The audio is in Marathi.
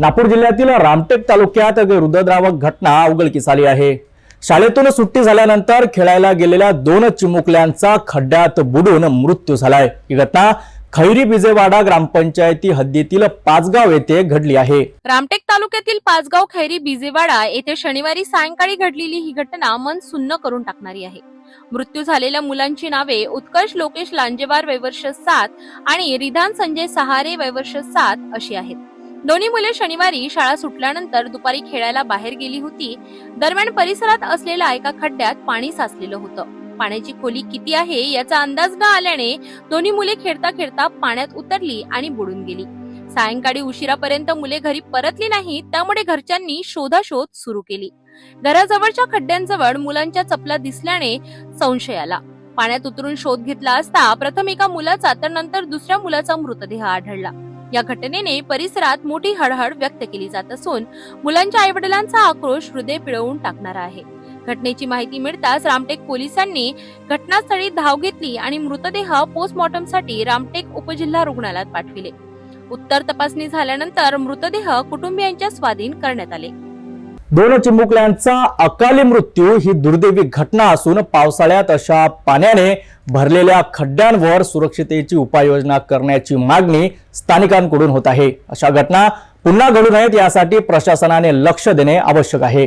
नागपूर जिल्ह्यातील रामटेक तालुक्यात हृदयद्रावक घटना उघडकीस आली आहे. शाळेतून सुट्टी झाल्यानंतर खेळायला गेलेल्या दोन चिमुकल्यांचा खड्ड्यात बुडून मृत्यू झालाय. ही घटना खैरी बिजेवाडा ग्रामपंचायती हद्दीतील पाचगाव येथे घडली आहे. रामटेक तालुक्यातील पाचगाव खैरी बिजेवाडा येथे शनिवारी सायंकाळी घडलेली ही घटना मन सुन्न करून टाकणारी आहे. मृत्यू झालेल्या मुलांची नावे उत्कर्ष लोकेश लांजेवार वैवर्ष सात आणि रिधान संजय सहारे वैवर्ष सात अशी आहेत. दोन्ही मुले शनिवारी शाळा सुटल्यानंतर दुपारी खेळायला बाहेर गेली होती. दरम्यान परिसरात असलेल्या एका खड्ड्यात पाणी साचलेलं होतं. पाण्याची खोली किती आहे याचा अंदाज न आल्याने दोन्ही मुले खेळता खेळता पाण्यात उतरली आणि बुडून गेली. सायंकाळी उशिरापर्यंत मुले घरी परतली नाहीत त्यामुळे घरच्यांनी शोधाशोध सुरू केली. घराजवळच्या खड्ड्यांजवळ मुलांच्या चपला दिसल्याने संशय आला. पाण्यात उतरून शोध घेतला असता प्रथम एका मुलाचा तर नंतर दुसऱ्या मुलाचा मृतदेह आढळला. या घटनेने परिसरात मोठी हळहळ व्यक्त केली जात असून मुलांच्या आईवडिलांचा आक्रोश हृदय पिळवून टाकणारा आहे. घटनेची माहिती मिळताच रामटेक पोलिसांनी घटनास्थळी धाव घेतली आणि मृतदेह पोस्टमॉर्टमसाठी रामटेक उपजिल्हा रुग्णालयात पाठविले. उत्तर तपासणी झाल्यानंतर मृतदेह कुटुंबियांच्या स्वाधीन करण्यात आले. दोन चिमुकल्यांचा अकाली मृत्यू ही दुर्दैवी घटना असून पावसाळ्यात अशा पाण्याने भरलेल्या खड्ड्यांवर सुरक्षितेची उपाययोजना करण्याची मागणी स्थानिकांकडून होत आहे. अशा घटना पुन्हा घडू नयेत यासाठी प्रशासनाने लक्ष देणे आवश्यक आहे.